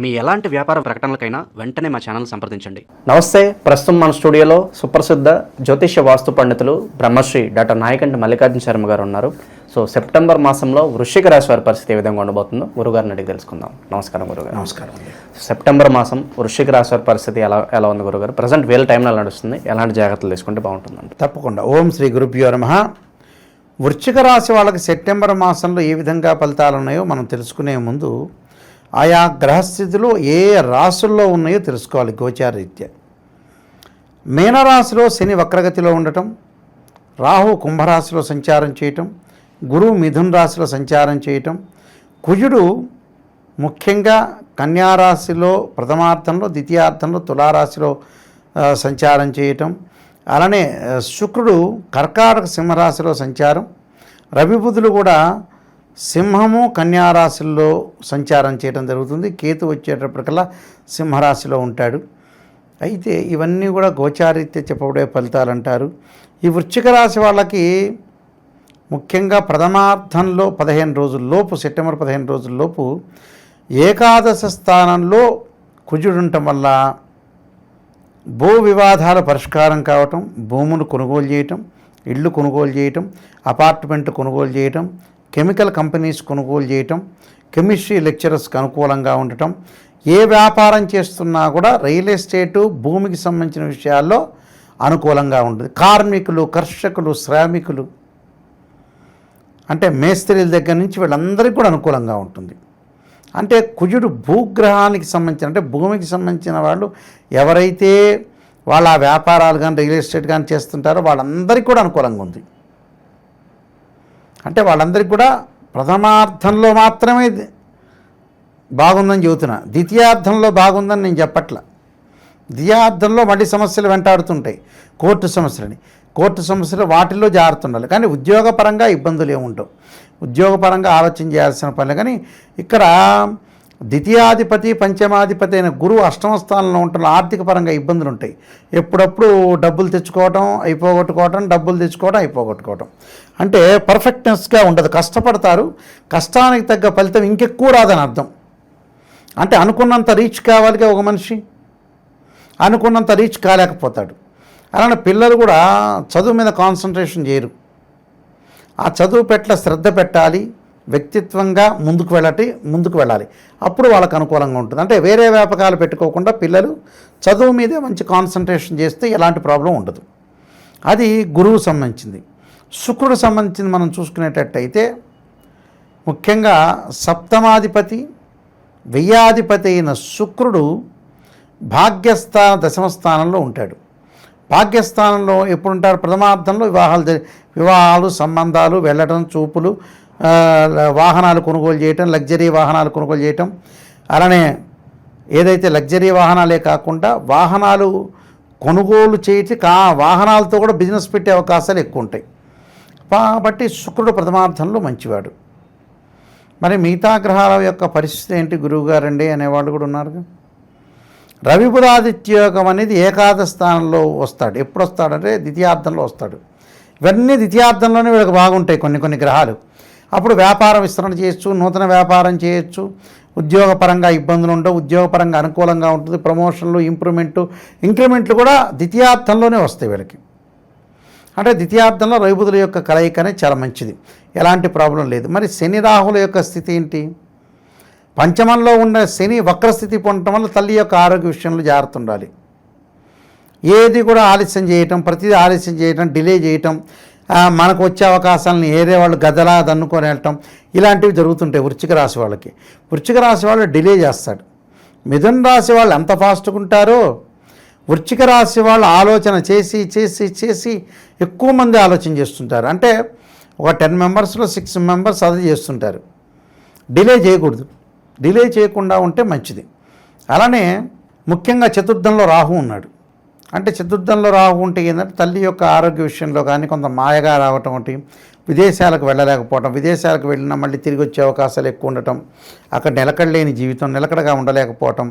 మీ ఎలాంటి వ్యాపార ప్రకటనలకైనా వెంటనే మా ఛానల్ సంప్రదించండి. నమస్తే ప్రస్తుతం మన స్టూడియోలో సుప్రసిద్ధ జ్యోతిష్య వాస్తు పండితులు బ్రహ్మశ్రీ డాక్టర్ నాయకంటి మల్లికార్జున శర్మ గారు ఉన్నారు. సో సెప్టెంబర్ మాసంలో వృశ్చిక రాశి వారి పరిస్థితి ఏ విధంగా ఉండబోతుందో గురుగారిని అడిగి తెలుసుకుందాం. నమస్కారం గురుగారు. నమస్కారం సెప్టెంబర్ మాసం వృశ్చిక రాశి వారి పరిస్థితి ఎలా ఎలా ఉంది గురుగారు? ప్రజెంట్ వేల టైంలో నడుస్తుంది. ఎలాంటి జాగ్రత్తలు తీసుకుంటే బాగుంటుందండి? తప్పకుండా. ఓం శ్రీ గురుభ్యో నమ. వృశ్చిక రాశి వాళ్ళకి సెప్టెంబర్ మాసంలో ఏ విధంగా ఫలితాలు ఉన్నాయో మనం తెలుసుకునే ముందు ఆయా గ్రహస్థితులు ఏ రాశుల్లో ఉన్నాయో తెలుసుకోవాలి గోచారరీత్యా. మీనరాశిలో శని వక్రగతిలో ఉండటం రాహు కుంభరాశిలో సంచారం చేయటం గురువు మిథున్ రాశిలో సంచారం చేయటం కుజుడు ముఖ్యంగా కన్యారాశిలో ప్రథమార్థంలో ద్వితీయార్థంలో తులారాశిలో సంచారం చేయటం అలానే శుక్రుడు కర్కాటక సింహరాశిలో సంచారం రవిబుధులు కూడా సింహము కన్యారాశుల్లో సంచారం చేయడం జరుగుతుంది. కేతు వచ్చేటప్పటికల్లా సింహరాశిలో ఉంటాడు. అయితే ఇవన్నీ కూడా గోచారీత్య చెప్పబడే ఫలితాలు అంటారు ఈ వృశ్చిక రాశి వాళ్ళకి ముఖ్యంగా ప్రథమార్థంలో పదిహేను రోజుల లోపు సెప్టెంబర్ పదిహేను రోజుల లోపు ఏకాదశ స్థానంలో కుజుడు ఉండటం వల్ల భూ వివాదాల పరిష్కారం కావటం భూములు కొనుగోలు చేయటం ఇళ్ళు కొనుగోలు చేయటం అపార్ట్మెంట్ కొనుగోలు చేయటం కెమికల్ కంపెనీస్ కొనుగోలు చేయటం కెమిస్ట్రీ లెక్చరర్స్కి అనుకూలంగా ఉండటం ఏ వ్యాపారం చేస్తున్నా కూడా రియల్ ఎస్టేటు భూమికి సంబంధించిన విషయాల్లో అనుకూలంగా ఉంటుంది. కార్మికులు కర్షకులు శ్రామికులు అంటే మేస్త్రీల దగ్గర నుంచి వీళ్ళందరికీ కూడా అనుకూలంగా ఉంటుంది. అంటే కుజుడు భూగ్రహానికి సంబంధించిన అంటే భూమికి సంబంధించిన వాళ్ళు ఎవరైతే వాళ్ళ వ్యాపారాలు కానీ రియల్ ఎస్టేట్ కానీ చేస్తుంటారో వాళ్ళందరికీ కూడా అనుకూలంగా ఉంది. అంటే వాళ్ళందరికీ కూడా ప్రథమార్థంలో మాత్రమే ఇది బాగుందని చెబుతున్నా. ద్వితీయార్థంలో బాగుందని నేను చెప్పట్లా. ద్వితీయార్థంలో మళ్ళీ సమస్యలు వెంటాడుతుంటాయి. కోర్టు సమస్యలని. కోర్టు సమస్యలు వాటిల్లో జారుతుండాలి కానీ ఉద్యోగపరంగా ఇబ్బందులు ఏముండవు. ఉద్యోగపరంగా ఆలోచన చేయాల్సిన పనులు. కానీ ఇక్కడ ద్వితీయాధిపతి పంచమాధిపతి అయిన గురువు అష్టమ స్థానంలో ఉంటున్న ఆర్థిక పరంగా ఇబ్బందులు ఉంటాయి ఎప్పుడప్పుడు డబ్బులు తెచ్చుకోవటం అయిపోగొట్టుకోవటం డబ్బులు తెచ్చుకోవడం అయిపోగొట్టుకోవటం. అంటే పర్ఫెక్ట్నెస్గా ఉండదు. కష్టపడతారు. కష్టానికి తగ్గ ఫలితం ఇంకెక్కువ రాదని అర్థం. అంటే అనుకున్నంత రీచ్ కావాలిగా ఒక మనిషి. అనుకున్నంత రీచ్ కాలేకపోతాడు. అలానే పిల్లలు కూడా చదువు మీద కాన్సన్ట్రేషన్ చేయరు. ఆ చదువు పెట్ల శ్రద్ధ పెట్టాలి. వ్యక్తిత్వంగా ముందుకు వెళ్ళటి ముందుకు వెళ్ళాలి. అప్పుడు వాళ్ళకు అనుకూలంగా ఉంటుంది. అంటే వేరే వ్యాపకాలు పెట్టుకోకుండా పిల్లలు చదువు మీదే మంచి కాన్సన్ట్రేషన్ చేస్తే ఎలాంటి ప్రాబ్లం ఉండదు. అది గురువు సంబంధించింది. శుక్రుడు సంబంధించింది మనం చూసుకునేటట్టయితే ముఖ్యంగా సప్తమాధిపతి వెయ్యాధిపతి అయిన శుక్రుడు భాగ్యస్థాన దశమ స్థానంలో ఉంటాడు. భాగ్యస్థానంలో ఎప్పుడుంటారు? ప్రథమార్థంలో వివాహాలు వివాహాలు సంబంధాలు వెళ్ళడం చూపులు వాహనాలు కొనుగోలు చేయటం లగ్జరీ వాహనాలు కొనుగోలు చేయటం. అలానే ఏదైతే లగ్జరీ వాహనాలే కాకుండా వాహనాలు కొనుగోలు చేసి కా వాహనాలతో కూడా బిజినెస్ పెట్టే అవకాశాలు ఎక్కువ ఉంటాయి కాబట్టి శుక్రుడు ప్రథమార్థంలో మంచివాడు. మరి మిగతా గ్రహాల యొక్క పరిస్థితి ఏంటి గురువుగారండి అనేవాళ్ళు కూడా ఉన్నారు రవి బుధాదిత్యోగం అనేది ఏకాదశ స్థానంలో వస్తాడు. ఎప్పుడు వస్తాడంటే ద్వితీయార్థంలో వస్తాడు. ఇవన్నీ ద్వితీయార్థంలోనే వీళ్ళకి బాగుంటాయి కొన్ని కొన్ని గ్రహాలు. అప్పుడు వ్యాపార విస్తరణ చేయొచ్చు నూతన వ్యాపారం చేయొచ్చు. ఉద్యోగపరంగా ఇబ్బందులు ఉండవు ఉద్యోగపరంగా అనుకూలంగా ఉంటుంది ప్రమోషన్లు ఇంప్రూవ్మెంటు ఇంక్రిమెంట్లు కూడా ద్వితీయార్థంలోనే వస్తాయి వీళ్ళకి. అంటే ద్వితీయార్థంలో రవిబుధుల యొక్క కలయిక అనేది చాలా మంచిది. ఎలాంటి ప్రాబ్లం లేదు. మరి శని రాహుల యొక్క స్థితి ఏంటి? పంచమంలో ఉన్న శని వక్రస్థితి పొందటం వల్ల తల్లి యొక్క ఆరోగ్య విషయంలో జాగ్రత్త ఉండాలి. ఏది కూడా ఆలస్యం చేయటం ప్రతిదీ ఆలస్యం చేయటం డిలే చేయటం మనకు వచ్చే అవకాశాలను ఏరే వాళ్ళు గదలా దన్నుకొని వెళ్ళటం ఇలాంటివి జరుగుతుంటాయి వృచ్చిక రాశి వాళ్ళకి. వృచ్చిక రాశి వాళ్ళు డిలే చేస్తాడు. మిథున రాశి వాళ్ళు ఎంత ఫాస్ట్గా ఉంటారో వృచ్చిక రాశి వాళ్ళు ఆలోచన చేసి చేసి చేసి ఎక్కువ మంది ఆలోచన చేస్తుంటారు. అంటే ఒక టెన్ మెంబర్స్లో సిక్స్ మెంబర్స్ అది చేస్తుంటారు. డిలే చేయకూడదు. డిలే చేయకుండా ఉంటే మంచిది. అలానే ముఖ్యంగా చతుర్థంలో రాహు ఉన్నాడు. అంటే చతుర్థంలో రాహు ఉంటే ఏంటంటే తల్లి యొక్క ఆరోగ్య విషయంలో కానీ కొంత మాయగా రావటం ఒకటి విదేశాలకు వెళ్ళలేకపోవటం విదేశాలకు వెళ్ళినా మళ్ళీ తిరిగి వచ్చే అవకాశాలు ఎక్కువ ఉండటం అక్కడ నిలకడలేని జీవితం నిలకడగా ఉండలేకపోవటం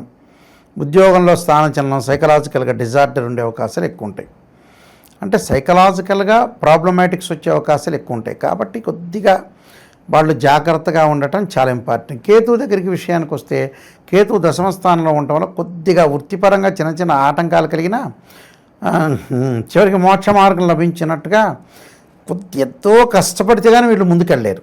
ఉద్యోగంలో స్థానచలనం సైకలాజికల్గా డిజార్డర్ ఉండే అవకాశాలు ఎక్కువ ఉంటాయి. అంటే సైకలాజికల్గా ప్రాబ్లమాటిక్స్ వచ్చే అవకాశాలు ఎక్కువ ఉంటాయి. కాబట్టి కొద్దిగా వాళ్ళు జాగ్రత్తగా ఉండటం చాలా ఇంపార్టెంట్. కేతువు దగ్గరికి విషయానికి వస్తే కేతువు దశమ స్థానంలో ఉండటం వల్ల కొద్దిగా వృత్తిపరంగా చిన్న చిన్న ఆటంకాలు కలిగిన చివరికి మోక్ష మార్గం లభించినట్టుగా కొద్ది ఎంతో కష్టపడితే కానీ వీళ్ళు ముందుకెళ్ళలేరు.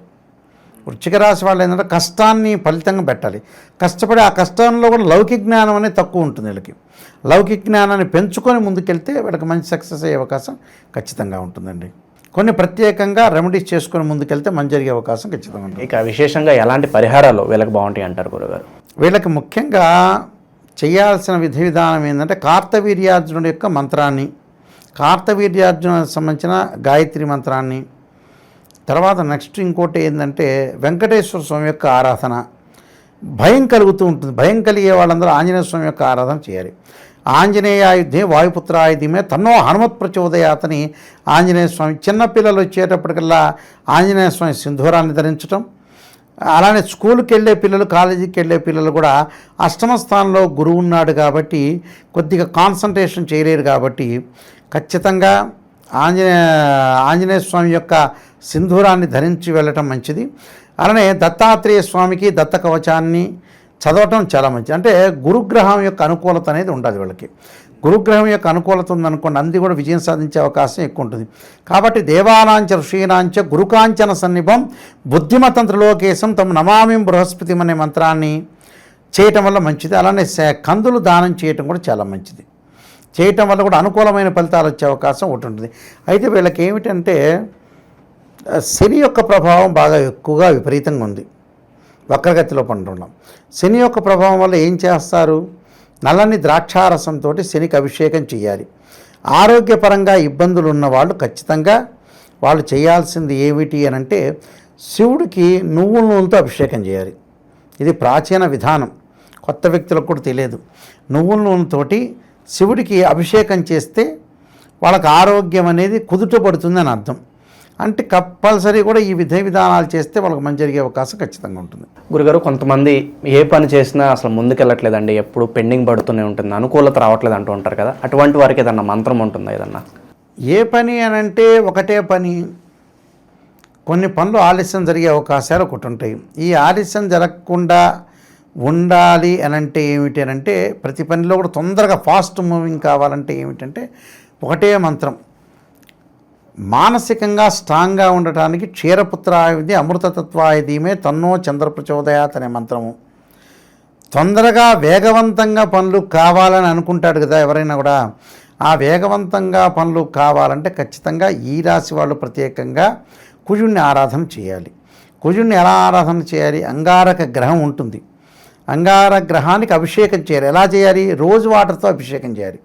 వృచ్చిక రాశి వాళ్ళు ఏంటంటే కష్టాన్ని ఫలితంగా పెట్టాలి. కష్టపడి ఆ కష్టంలో కూడా లౌకిక జ్ఞానం అనేది తక్కువ ఉంటుంది వీళ్ళకి. లౌకిక జ్ఞానాన్ని పెంచుకొని ముందుకెళ్తే వీళ్ళకి మంచి సక్సెస్ అయ్యే అవకాశం ఖచ్చితంగా ఉంటుందండి. కొన్ని ప్రత్యేకంగా రెమెడీస్ చేసుకొని ముందుకెళ్తే మంచి జరిగే అవకాశం ఖచ్చితంగా ఉంటుంది. ఇక విశేషంగా ఎలాంటి పరిహారాలు వీళ్ళకి బాగుంటాయి అంటారు గురుగారు? వీళ్ళకి ముఖ్యంగా చేయాల్సిన విధి విధానం ఏంటంటే కార్తవీర్యార్జునుడి యొక్క మంత్రాన్ని కార్తవీర్యార్జున సంబంధించిన గాయత్రి మంత్రాన్ని తర్వాత నెక్స్ట్ ఇంకోటి ఏంటంటే వెంకటేశ్వర స్వామి యొక్క ఆరాధన. భయం కలుగుతూ ఉంటుంది. భయం కలిగే వాళ్ళందరూ ఆంజనేయ స్వామి యొక్క ఆరాధన చేయాలి. ఆంజనేయాయుధే వాయుపుత్రాయుధమే తన్నో హనుమత్ ప్రచోదయాతని ఆంజనేయ స్వామి చిన్నపిల్లలు వచ్చేటప్పటికల్లా ఆంజనేయ స్వామి సింధూరాన్ని ధరించటం. అలానే స్కూల్కి వెళ్ళే పిల్లలు కాలేజీకి వెళ్ళే పిల్లలు కూడా అష్టమ స్థానంలో గురువు ఉన్నాడు కాబట్టి కొద్దిగా కాన్సన్ట్రేషన్ చేయలేరు కాబట్టి ఖచ్చితంగా ఆంజనేయ ఆంజనేయ స్వామి యొక్క సింధూరాన్ని ధరించి వెళ్ళటం మంచిది. అలానే దత్తాత్రేయ స్వామికి దత్త కవచాన్ని చదవటం చాలా మంచిది. అంటే గురుగ్రహం యొక్క అనుకూలత అనేది ఉండదు వీళ్ళకి. గురుగ్రహం యొక్క అనుకూలత ఉందనుకోండి అంది కూడా విజయం సాధించే అవకాశం ఎక్కువ ఉంటుంది. కాబట్టి దేవానాంచ ఋషీనాంచ గురుకాంచన సన్నిభం బుద్ధిమతంత్రలోకేశం తమ నమామిం బృహస్పతి అనే మంత్రాన్ని చేయటం వల్ల మంచిది. అలానే కందులు దానం చేయటం కూడా చాలా మంచిది. చేయటం వల్ల కూడా అనుకూలమైన ఫలితాలు వచ్చే అవకాశం ఒకటి ఉంటుంది. అయితే వీళ్ళకి ఏమిటంటే శని యొక్క ప్రభావం బాగా ఎక్కువగా విపరీతంగా ఉంది. వక్రగతిలో పండున్నాం శని యొక్క ప్రభావం వల్ల ఏం చేస్తారు? నల్లని ద్రాక్షారసంతో శనికి అభిషేకం చేయాలి. ఆరోగ్యపరంగా ఇబ్బందులు ఉన్న వాళ్ళు ఖచ్చితంగా వాళ్ళు చేయాల్సింది ఏమిటి అని అంటే శివుడికి నువ్వుల నూనెతో అభిషేకం చేయాలి. ఇది ప్రాచీన విధానం. కొత్త వ్యక్తులకు కూడా తెలియదు. నువ్వుల నూనెతోటి శివుడికి అభిషేకం చేస్తే వాళ్ళకి ఆరోగ్యం అనేది కుదుటపడుతుందని అర్థం. అంటే కంపల్సరీ కూడా ఈ విధ విధానాలు చేస్తే వాళ్ళకి మంచి జరిగే అవకాశం ఖచ్చితంగా ఉంటుంది. గురుగారు కొంతమంది ఏ పని చేసినా అసలు ముందుకెళ్ళట్లేదండి. ఎప్పుడు పెండింగ్ పడుతూనే ఉంటుంది. అనుకూలత రావట్లేదు అంటూ ఉంటారు కదా. అటువంటి వారికి ఏదన్నా మంత్రం ఉంటుందా ఏదన్నా? ఏ పని అని అంటే ఒకటే పని. కొన్ని పనులు ఆలస్యం జరిగే అవకాశాలు ఒకటి ఉంటాయి. ఈ ఆలస్యం జరగకుండా ఉండాలి అని అంటే ఏమిటి అని అంటే ప్రతి పనిలో కూడా తొందరగా ఫాస్ట్ మూవింగ్ కావాలంటే ఏమిటంటే ఒకటే మంత్రం. మానసికంగా స్ట్రాంగ్గా ఉండటానికి క్షీరపుత్రాయుధి అమృతతత్వాయుధీమే తన్నో చంద్రప్రచోదయాత్ అనే మంత్రము. తొందరగా వేగవంతంగా పనులు కావాలని అనుకుంటాడు కదా ఎవరైనా కూడా. ఆ వేగవంతంగా పనులు కావాలంటే ఖచ్చితంగా ఈ రాశి వాళ్ళు ప్రత్యేకంగా కుజుణ్ణి ఆరాధన చేయాలి. కుజుడిని ఎలా ఆరాధన చేయాలి? అంగారక గ్రహం ఉంటుంది. అంగార గ్రహానికి అభిషేకం చేయాలి. ఎలా చేయాలి? రోజు వాటర్తో అభిషేకం చేయాలి.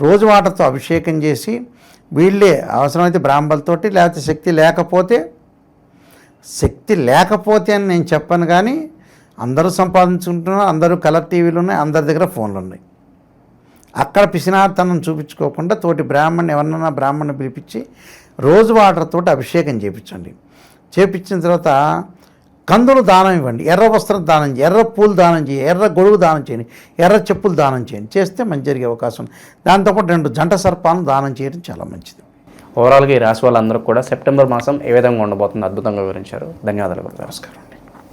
రోజు వాటర్తో అభిషేకం చేసి వీళ్ళే అవసరమైతే బ్రాహ్మలతోటి లేకపోతే శక్తి లేకపోతే శక్తి లేకపోతే అని నేను చెప్పను కానీ అందరూ సంపాదించుకుంటున్నారు అందరూ కలర్ టీవీలు ఉన్నాయి అందరి దగ్గర ఫోన్లు ఉన్నాయి. అక్కడ పిసినార్థనం చూపించుకోకుండా తోటి బ్రాహ్మణ్ ఎవరినైనా బ్రాహ్మణ్ని పిలిపించి రోజు వాటర్ తోటి అభిషేకం చేయించండి చేపించిన తర్వాత కందులు దానం ఇవ్వండి ఎర్ర వస్త్రం దానం చేయండి ఎర్ర పూలు దానం చేయండి ఎర్ర గొడుగు దానం చేయండి ఎర్ర చెప్పులు దానం చేయండి. చేస్తే మంచి జరిగే అవకాశం ఉంది. దాంతోపాటు రెండు జంట సర్పాలను దానం చేయడం చాలా మంచిది. ఓవరాల్గా ఈ రాశి వాళ్ళందరూ కూడా సెప్టెంబర్ మాసం ఏ విధంగా ఉండబోతుంది అద్భుతంగా వివరించారు. ధన్యవాదాలు నమస్కారం.